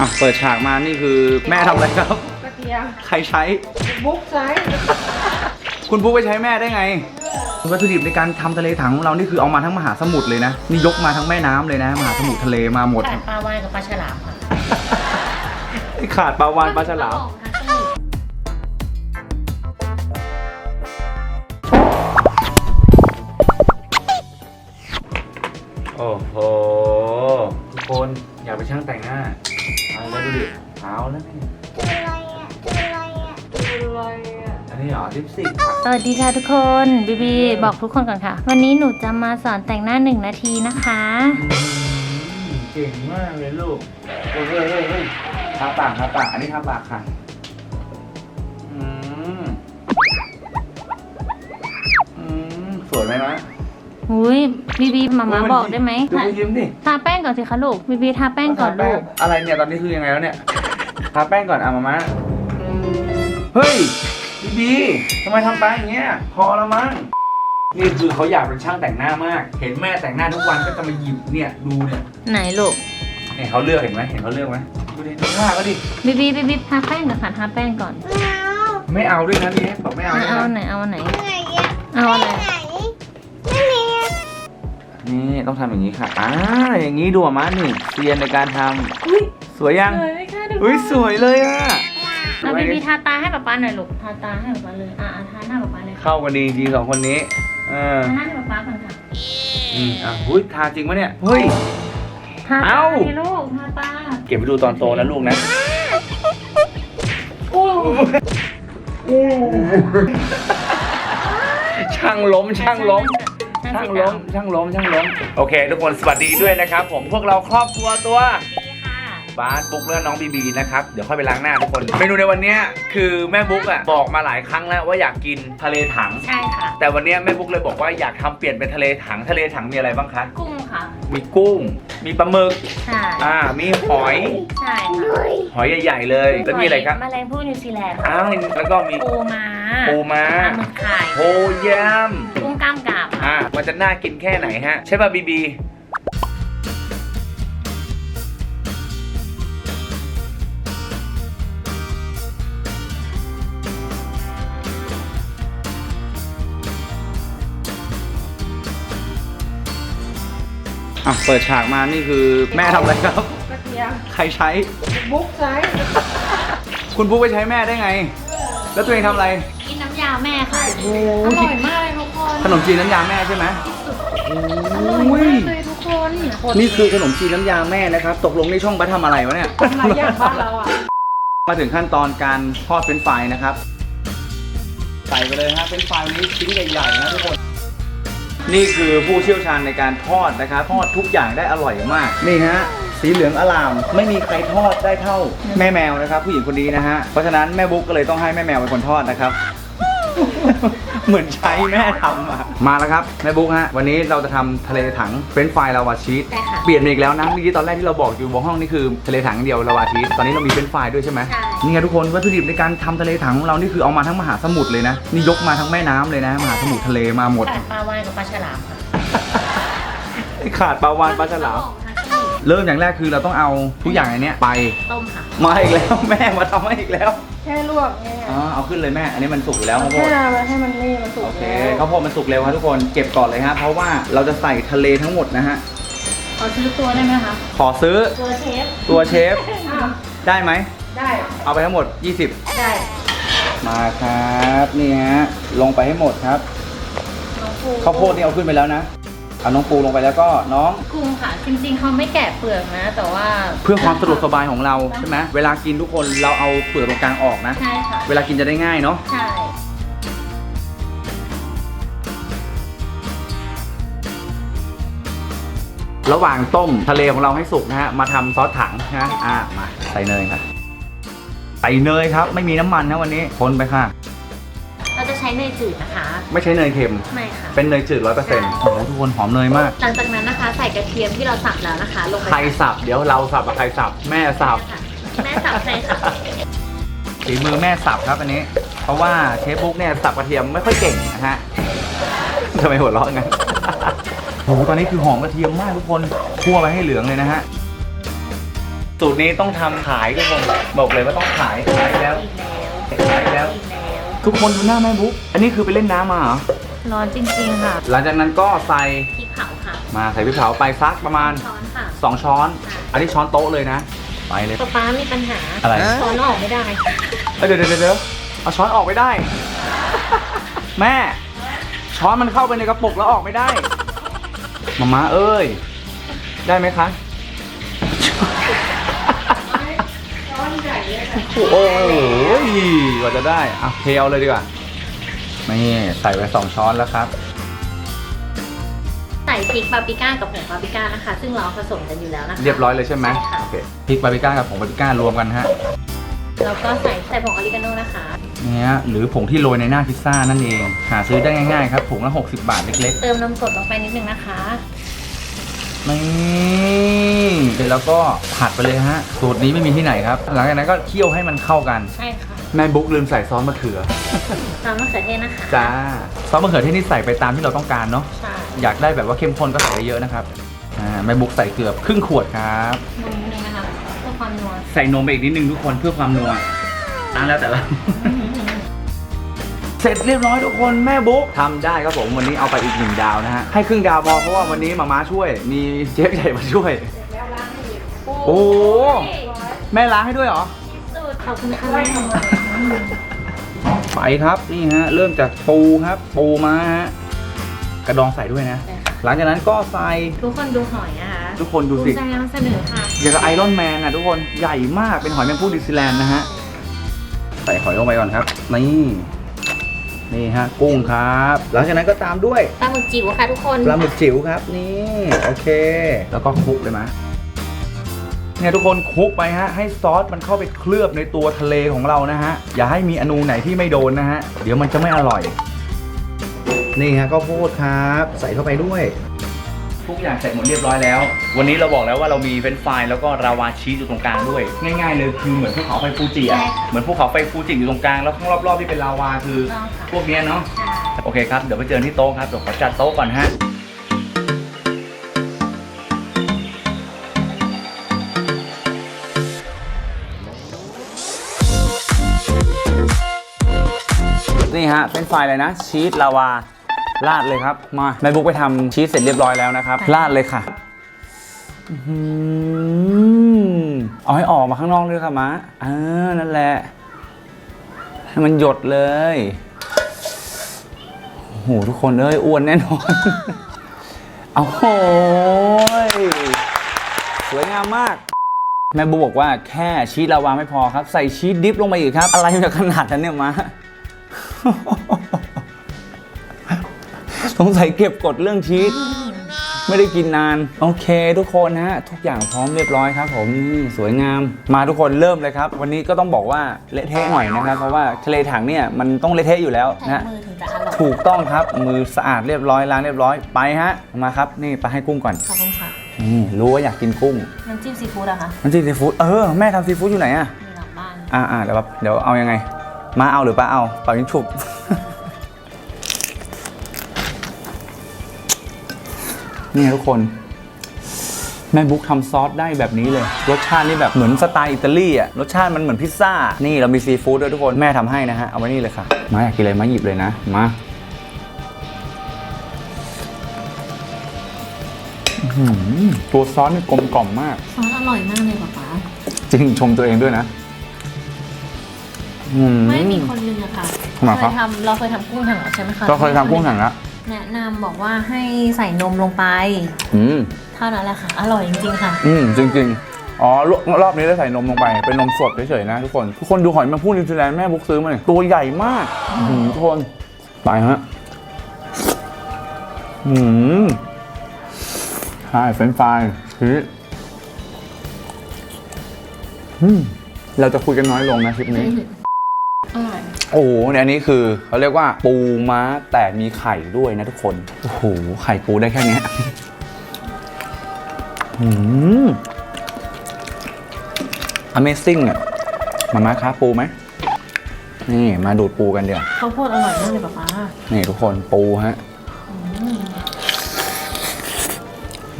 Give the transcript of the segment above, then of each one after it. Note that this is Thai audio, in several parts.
อะเปิดฉากมานี่คือแม่ทำอะไรครับ กระเทียมใครใช้ บุ๊กไซส์คุณบุ๊กไปใช้แม่ได้ไง วัตถุดิบในการทำทะเลถังของเรานี่คือเอามาทั้งมหาสมุทรเลยนะ นี่ยกมาทั้งแม่น้ำเลยนะ มหาสมุทรทะเลมาหมด แต่ปลาวานกับปลาฉลามค่ะขาดปลาวานปลาฉลาม โอ้โห ทุกคน อยากไปนช่างแต่งหน้า เอาแล้วดูดิเอาแล้วนี่อะไรอะอันนี้เหรอลิปสติกสวัสดีค่ะทุกคนบีบีบอกทุกคนก่อนค่ะ วันนี้หนูจะมาสอนแต่งหน้าหนึ่งนาทีนะคะเก่งมากเลยลูกเฮ้ยเฮ้ยเฮ้ยเฮ้ยทาปากทาปากอันนี้ทาปากค่ะ หุยบีบีมามาบอกได้ไหมดูไปยิ้มดิทาแป้งก่อนสิคะลูกบีบีทาแป้งก่อนลูกอะไรเนี่ยตอนนี้คือยังไงแล้วเนี่ยทาแป้งก่อนอะมามะเฮ้ยบีบีทำไมทำตาอย่างเงี้ยพอแล้วมั้งนี่คือเขาอยากเป็นช่างแต่งหน้ามาก เห็นแม่แต่งหน้าทุกวันก็จะมาหยิบเนี่ยดูเนี่ยไหนลูกเนี่ยเขาเลือกเห็นไหมเห็นเขาเลือกไหมดูดิดูหน้าก็ดิบีบีบีบีทาแป้งก่อนค่ะทาแป้งก่อน ไม่เอาด้วยนะนี่บอกไม่เอาอะด้วยเอานะไหนเอาไหนเอาอะไร นี่ต้องทำอย่างนี้ค่ะอ่าอย่างนี้ดูอะมานี่เซียนในการทำสวยยัง สวยไหมคะทุกคนอุ้ยสวยเลยอะอะบีบีทาตาให้ป๊าป๊าหน่อยลูกทาตาให้ป๊าป๊าเลยอะอะทาหน้าป๊าป๊าเลยค่ะเข้ากันดีจริงสองคนนี้เออทาหน้าให้ป๊าป๊าก่อนค่ะอืมอะหุ้ยทาจริงปะเนี่ยเฮ้ย ทาตาเอ้าสิลูกทาตาเก็บไปดูตอนโตนะลูกนะอู้ช่างล้มช่างล้ม ช่างล้มช่างล้มช่างล้มโอเค ทุกคนสวัสดีด้วยนะครับ ผมพวกเราครอบครัวตัว บ้านบุ๊กและน้องบีบีนะครับเดี๋ยวค่อยไปล้างหน้าทุกคน เมนูในวันเนี้ยคือแม่บุ๊กอะบอกมาหลายครั้งแล้วว่าอยากกินทะเลถัง ใช่ค่ะ แต่วันเนี้ยแม่บุ๊กเลยบอกว่าอยากทำเปลี่ยนเป็นทะเลถังทะเลถังมีอะไรบ้างคะกุ้งค่ะ มีกุ้ง มีปลาหมึกใช่อ่ามีหอยใช่ค่ะหอยใหญ่ ๆ เลยแล้วมีอะไรครับแมลงภู่นิวซีแลนด์อ้าวแล้วก็มีปูม้าปูม้าปลาหมึกไข่โฮยม กุ้งกล้ามกรามค่ะอ่ามันจะน่ากินแค่ไหนฮะ ใช่ป่ะบีบี อะเปิดฉากมานี่คือแม่ทำอะไรครับ กระเทียมใครใช้ บุ๊กไซส์คุณบุ๊กไปใช้แม่ได้ไง แล้วตัวเองทำอะไร กินน้ำยาแม่ค่ะ โอ้อร่อยมากเลยทุกคนขนมจีนน้ำยาแม่ใช่ไหมอร่อยมากเลยทุกคนนี่คือขนมจีนน้ำยาแม่นะครับ ตกลงในช่องบัตทำอะไรวะเนี่ยหลายอย่างบ้านเราอะ มาถึงขั้นตอนการทอดเฟรนช์ฟรายนะครับ ใส่ไปเลยฮะเฟรนช์ฟรายวันนี้ชิ้นใหญ่ๆนะทุกคน นี่คือผู้เชี่ยวชาญในการทอดนะครับทอดทุกอย่างได้อร่อยมาก นี่ฮะสีเหลืองอลาม ไม่มีใครทอดได้เท่าแม่แมวนะครับ ผู้หญิงคนนี้นะฮะเพราะฉะนั้นแม่บุ๊กก็เลยต้องให้แม่แมวเป็นคนทอดนะครับ เหมือนใช้แม่ทำอะมาแล้วครับแม่บุ๊กฮะวันนี้เราจะทำทะเลถังเฟรนช์ฟรายลาวาชีสใช่ค่ะเปลี่ยนมาอีกแล้วนะเมื่อกี้ตอนแรกที่เราบอกอยู่บนห้องนี่คือทะเลถังเดียวลาวาชีสตอนนี้เรามีเฟรนช์ฟรายด้วยใช่ไหมใช่ นี่ไงทุกคนวัตถุดิบในการทำทะเลถังของเรานี่คือเอามาทั้งมหาสมุทรเลยนะนี่ยกมาทั้งแม่น้ำเลยนะมหาสมุทรทะเลมาหมดแต่ปลาวานกับปลาฉลามค่ะขาดปลาวานปลาฉลามเริ่มอย่างแรกคือเราต้องเอาทุกอย่างในเนี้ยไป ต้มค่ะ มาอีกแล้วแม่มาทำให้อีกแล้ว แค่ลวกเนี่ยอ๋อเอาขึ้นเลยแม่ อันนี้มันสุกอยู่แล้วข้าวโพแค่ด เอาไว้ให้มันนี่มันสุกโอเคแล้วข้าวโพดมันสุกเร็วครับทุกคน เก็บก่อนเลยฮะ เพราะว่าเราจะใส่ทะเลทั้งหมดนะฮะ ขอซื้อตัวได้ไหมคะขอซื้อตัวเชฟตัวเชฟ อ้าวได้ไหม ได้เอาไปทั้งหมด 20 ได้มาครับ นี่ฮะ ลงไปให้หมดครับ น้องปูข้าวโพดนี่เอาขึ้นไปแล้วนะ เอาน้องปูลงไปแล้วก็น้อง กุ้งค่ะ จริงๆเขาไม่แกะเปลือกนะ แต่ว่าเพื่อความสะดวกสบายของเราใช่ไหมเวลากินทุกคนเราเอาเปลือกตรงกลางออกนะ ใช่ค่ะ เวลากินจะได้ง่ายเนาะใช่ ระหว่างต้มทะเลของเราให้สุกนะฮะมาทำซอสถังนะฮะอะมาใส่เนยค่ะใส่เนยครับ ไม่มีน้ำมันนะวันนี้คนไปค่ะ เราจะใช้เนยจืดนะคะ ไม่ใช่เนยเค็ม ไม่ค่ะ เป็นเนยจืดร้อยเปอร์เซ็นต์โอ้โหทุกคนหอมเนยมาก หลังจากนั้นนะคะ ใส่กระเทียมที่เราสับแล้วนะคะ ลงไปใครสับ เดี๋ยวเราสับกับใครสับ แม่สับค่ะแม่สับใช่ค่ะฝีมือแม่สับครับอันนี้ เพราะว่าเชฟบุ๊กเนี่ยสับกระเทียมไม่ค่อยเก่งนะฮะทำไมหัวเราะงั้นโอ้โหตอนนี้คือหอมกระเทียมมากทุกคนคั่วไปให้เหลืองเลยนะฮะสูตรนี้ต้องทำขายทุกคนบอกเลยว่าต้องขายขายแล้วอีกแล้วขายแล้วอีกแล้ว ทุกคนดูหน้าแม่บุ๊กอันนี้คือไปเล่นน้ำมาเหรอ ร้อนจริงๆค่ะหลังจากนั้นก็ใส่พริกเผาค่ะมาใส่พริกเผาไปซักประมาณ ช้อนค่ะ 2 ช้อน อันนี้ช้อนโต๊ะเลยนะ ไปเลยป๊าป๊ามีปัญหาอะไรช้อนออกไม่ได้ เอ้ยเดี๋ยวเดี๋ยวเดี๋ยวเอาช้อนออกไม่ได้ แม่ ช้อนมันเข้าไปในกระปุกแล้วออกไม่ได้มาม่าเอ้ย ได้ไหมคะ โอ้โหกว่าจะได้อะเทเอาเลยดีกว่านี่ใส่ไปสองช้อนแล้วครับ ใส่พริกปาปริก้ากับผงปาปริก้านะคะ ซึ่งเราผสมกันอยู่แล้วนะคะ เรียบร้อยเลยใช่ไหมใช่ค่ะ โอเคพริกบาร์บีก้ากับผงบาร์บีก้ารวมกันฮะแล้วก็ใส่ใส่ผงออริกาโนนะคะ เนี่ยหรือผงที่โรยในหน้าพิซซ่านั่นเอง หาซื้อได้ง่ายๆครับผงละ60 บาทเล็ก เติมนมสดลงไปนิดนึงนะคะๆ นี่เสร็จแล้วก็ผัดไปเลยฮะ สูตรนี้ไม่มีที่ไหนครับ หลังจากนั้นก็เคี่ยวให้มันเข้ากัน ใช่ค่ะแม่บุ๊กลืมใส่ซอสมะเขือน้ำมะเขือเทศนะคะจ้า ซอสมะเขือเทศนี่ใส่ไปตามที่เราต้องการเนาะ ใช่อยากได้แบบว่าเข้มข้นก็ใส่ได้เยอะนะครับ อ่า แม่บุ๊กใส่เกือบครึ่งขวดครับ นมนิดนึงนะคะเพื่อความนัวใส่นมไปอีกนิดนึงทุกคนเพื่อความนัวอะแล้วแต่ละ เสร็จเรียบร้อยทุกคนแม่บุ๊กทำได้ครับผมวันนี้เอาไปอีกหนึ่งดาวนะฮะให้ครึ่งดาวพอเพราะว่าวันนี้มาม่าช่วย มีเชฟใหญ่มาช่วยแล้วล้างให้อีกโอ้แม่ล้างให้ด้วยเหรอสูตรขอบคุณค่ะไปครับนี่ฮะเริ่มจากปูครับปูมาฮะกระดองใส่ด้วยนะ หลังจากนั้นก็ใส่ทุกคนดูหอยนะคะทุกคนดูสิภูมิใจนำเสนอค่ะอย่างกับไอรอนแมนอะทุกคนใหญ่มากเป็นหอยแมงผู้ดิสนีย์แลนด์นะฮะใส่หอยลงไปก่อนครับนี่ นี่ฮะกุ้งครับ หลังจากนั้นก็ตามด้วยปลาหมึกจิ๋วค่ะทุกคนปลาหมึกจิ๋วครับนี่โอเค แล้วก็คลุกเลยมะเนี่ยทุกคนคลุกไปฮะให้ซอสมันเข้าไปเคลือบในตัวทะเลของเรานะฮะอย่าให้มีอนูไหนที่ไม่โดนนะฮะเดี๋ยวมันจะไม่อร่อย นี่ฮะก็โพดครับ ใส่เข้าไปด้วย ทุกอย่างเสร็จหมดเรียบร้อยแล้ว วันนี้เราบอกแล้วว่าเรามีเฟรนช์ฟรายแล้วก็ราวาชีสอยู่ตรงกลางด้วย ง่ายๆเลยคือเหมือนภูเขาไฟฟูจิอะใช่ค่ะเหมือนภูเขาไฟฟูจิอยู่ตรงกลางแล้วข้างรอบๆที่เป็นลาวาคือต้องค่ะ พวกเนี้ยเนาะใช่โอเคครับ เดี๋ยวไปเจอที่โต๊ะครับเดี๋ยวขอจัดโต๊ะก่อนฮะ นี่ฮะเป็นไฟล์เลยนะ ชีสลาวา ราดเลยครับ มาแม่บุ๊กไปทำชีสเสร็จเรียบร้อยแล้วนะครับ ราดเลยค่ะอื้อหือเอาให้ออกมาข้างนอกเลยค่ะมะอ่านั่นแหละ ให้มันหยดเลยโอ้โหทุกคนเอ้ยอ้วนแน่นอน เอาโหยสวยงามมากแม่บูบอกว่าแค่ชีสลาวาไม่พอครับ ใส่ชีสดิฟลงไปอีกครับ อะไรมันจะขนาดนั้นเนี่ยมา สงสัยเก็บกดเรื่องชีสไม่ได้กินนาน โอเค ทุกคนฮะทุกอย่างพร้อมเรียบร้อยครับ ผมนี่สวยงามมาทุกคนเริ่มเลยครับ วันนี้ก็ต้องบอกว่าเละเทะหน่อยนะครับ เพราะว่าทะเลถังเนี่ยมันต้องเละเทะอยู่แล้วใช้นะมือถึงจะอร่อยถูกต้องครับมือสะอาดเรียบร้อยล้างเรียบร้อยไปฮะมาครับนี่ไปให้กุ้งก่อนขอบคุณค่ะนี่รู้ว่าอยากกินกุ้งน้ำจิ้มซีฟู้ดอะคะมันจีซีฟู้ดเออแม่ทำซีฟู้ดอยู่ไหนอะมีหลังบ้านอ่าอ่าเดี๋ยวแบบเดี๋ยวเอายังไง มาเอาหรือป้าเอาเป่ายิงฉุบ นี่ทุกคน แม่บุ๊กทำซอสได้แบบนี้เลย รสชาตินี่แบบเหมือนสไตล์อิตาลีอะรสชาติมันเหมือนพิซซ่า นี่เรามีซีฟู้ดด้วยทุกคนแม่ทำให้นะฮะเอาไว้นี่เลยค่ะมาอยากกินอะไรมาหยิบเลยนะมาอื้อหือตัวซอสนี่กลมกล่อมมาก ซอสอร่อยมากเลยป๊าป๊าจริงชมตัวเองด้วยนะอืไม่มีคนนึงอะค่ะทำไมครับเคยทำเราเคยทำกุ้งถังแล้วใช่ไหมคะก็เคยทำกุ้งถังละ แนะนำบอกว่าให้ใส่นมลงไป อืมเท่านั้นแหละค่ะ อร่อยจริงๆค่ะ อืมจริง ๆ อ๋อรอบรอบนี้ได้ใส่นมลงไป เป็นนมสดเฉยๆนะทุกคน ทุกคนดูหอยแมงพู่นิวซีแลนด์แม่บุ๊กซื้อมาเลยตัวใหญ่มากอื้อหือทุกคนไปฮะอืมใช่เฟรนช์ฟรายชีสอืมเราจะคุยกันน้อยลงนะคลิปนี้ อร่อย โอ้โหเนี่ยอันนี้คือเขาเรียกว่าปูม้าแต่มีไข่ด้วยนะทุกคน โอ้โห ไข่ปูได้แค่เนี้ยอืม Amazing อะมาม่าค้าปูไหม นี่มาดูดปูกันเดี๋ยว ข้าวโพดอร่อยมากเลยป๊าป๊านี่ทุกคนปูฮะ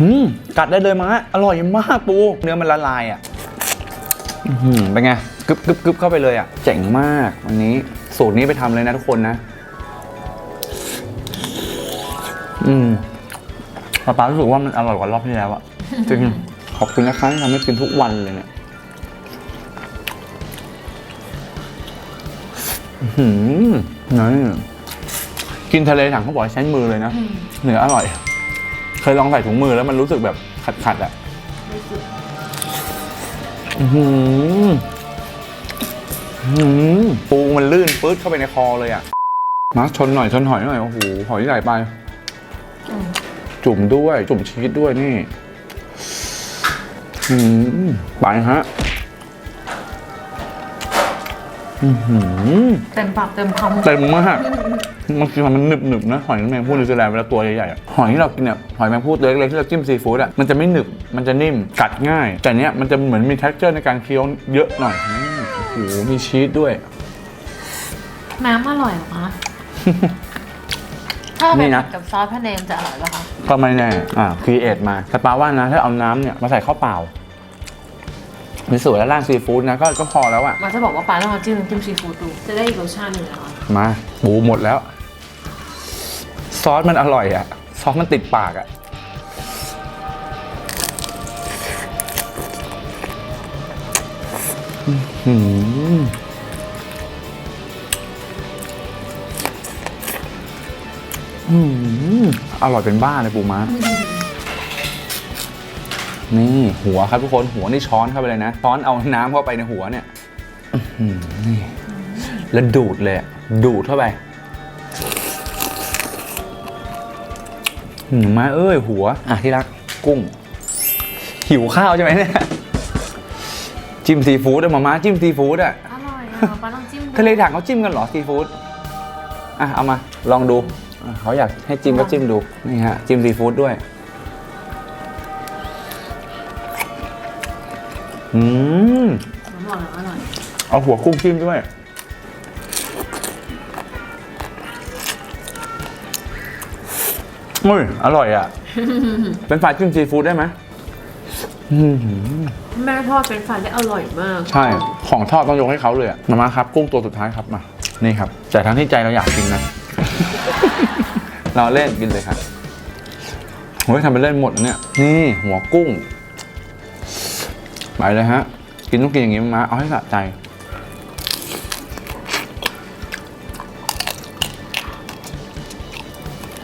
อืมกัดได้เลยมะอร่อยมากปู เนื้อมันละลายอะ อื้อหือเป็นไง กึบกึบกึบเข้าไปเลยอะ เจ๋งมากวันนี้ สูตรนี้ไปทำเลยนะทุกคนนะ อืมป๊าป๊ารู้สึกว่ามันอร่อยกว่ารอบที่แล้วอะจริงขอบคุณนะคะที่ทำให้กินทุกวันเลยเนี่ยอื้อหือนี่กินทะเลถังเขาบอกให้ใช้มือเลยนะเนื้ออร่อย เคยลองใส่ถุงมือแล้วมันรู้สึกแบบขัดๆอะอื้อหืออื้อหือ ปูมันลื่นปื๊ดเข้าไปในคอเลยอะมาชนหน่อยชนหอยหน่อยโอ้โหหอยใหญ่ไป จุ่มด้วย จุ่มชีสด้วยนี่อืมไปฮะอือหือเต็มปากเต็มคำเต็มมากมันคือมันหนึบหนึบๆนะหอยแมงผู้นิวซีแลนด์เวลาตัวใหญ่ๆอะหอยที่เรากินเนี่ยหอยแมงผู้ตัวเล็กๆที่เราจิ้มซีฟู้ดอะมันจะไม่หนึบมันจะนิ่มกัดง่าย แต่เนี้ยมันจะเหมือนมี t e x t อร์ในการเคี้ยวเยอะหน่อยอืม โอ้โหมีชีสด้วย น้ำอร่อยเหรอคะ ถ้านี่เป็นนะ กับซอสพะแนงจะอร่อยป่ะคะ ก็ไม่แน่อ่าครีเอทมาแต่ปาว่านะถ้าเอาน้ำเนี่ยมาใส่ข้าวเปล่ามีส่วนแล้วราดซีฟู้ดนะก็ก็พอแล้วอะมาจะบอกว่าปลาต้องมาจิ้มน้ำจิ้มซีฟู้ดดู จะได้อีกรสชาติหนึ่งนะคะมาปูหมดแล้ว ซอสมันอร่อยอะซอสมันติดปากอะ หืออื้อหืออร่อยเป็นบ้าเลยปูม้า นี่หัวครับทุกคนหัวนี่ช้อนเข้าไปเลยนะช้อนเอาน้ำเข้าไปในหัวเนี่ยอื้อหือนี่แล้วดูดเลยอะดูดเข้าไปหืมมาเอ้ยหัว อะที่รักกุ้ง หิวข้าวใช่ไหมเนี่ย จิ้มซีฟู้ดอะมาม่าจิ้มซีฟู้ดอะอร่อยอะปลาต้องจิ้มดูทะเลถังเขาจิ้มกันเหรอซีฟู้ดอะเอามาลองดูอะเขาอยากให้จิ้มก็จิ้มดูนี่ฮะจิ้มซีฟู้ดด้วยอืมอร่อยอร่อยเอาหัวกุ้งจิ้มด้วย อุ้ยอร่อยอะ เป็นฝ่ายจิ้มซีฟู้ดได้ไหม อื้อหือแม่ทอดเป็นไฟได้อร่อยมากใช่ ของทอดต้องยกให้เขาเลยอะมามาครับ กุ้งตัวสุดท้ายครับมา นี่ครับ แต่ทั้งที่ใจเราอยากกินนะ เราเล่นกินเลยครับโอ้ยทำไปเล่นหมดเนี่ย นี่หัวกุ้ง ไปเลยฮะ กินต้องกินอย่างนี้มาเอาให้สะใจ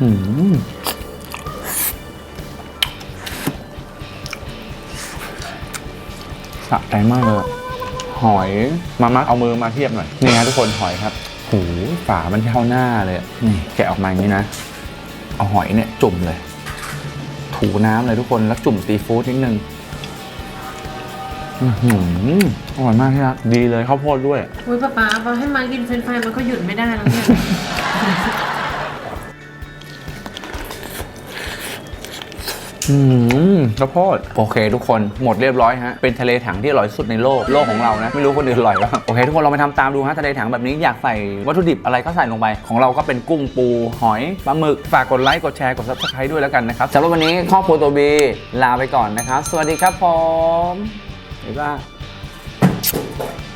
อืม สะใจมากเลยอะหอยมามักเอามือมาเทียบหน่อย นี่ฮะทุกคนหอยครับหูฝามันเท่าหน้าเลยอะนี่แกะออกมาอย่างนี้นะ เอาหอยเนี่ยจุ่มเลย ถูน้ำเลยทุกคนแล้วจุ่มซีฟู้ดนิดนึงอื้อหืออร่อยมากที่รักดีเลยข้าวโพดด้วยอุ้ยป้าป๊าพอให้มากินเฟรนช์ฟรายมันก็หยุดไม่ได้แล้วเนี่ย อืมข้าวโพดโอเค ทุกคนหมดเรียบร้อยฮะเป็นทะเลถังที่อร่อยสุดในโลกโลกของเรานะไม่รู้คนอื่นอร่อยป่ะโอเค ทุกคนลองไปทำตามดูฮะทะเลถังแบบนี้อยากใส่วัตถุดิบอะไรก็ใส่ลงไป ของเราก็เป็นกุ้งปู หอยปลาหมึกฝากกดไลค์กดแชร์กดซับสไครต์ด้วยแล้วกันนะครับสำหรับวันนี้ครอบครัวตัวบีลาไปก่อนนะครับสวัสดีครับผมบ๊ายบาย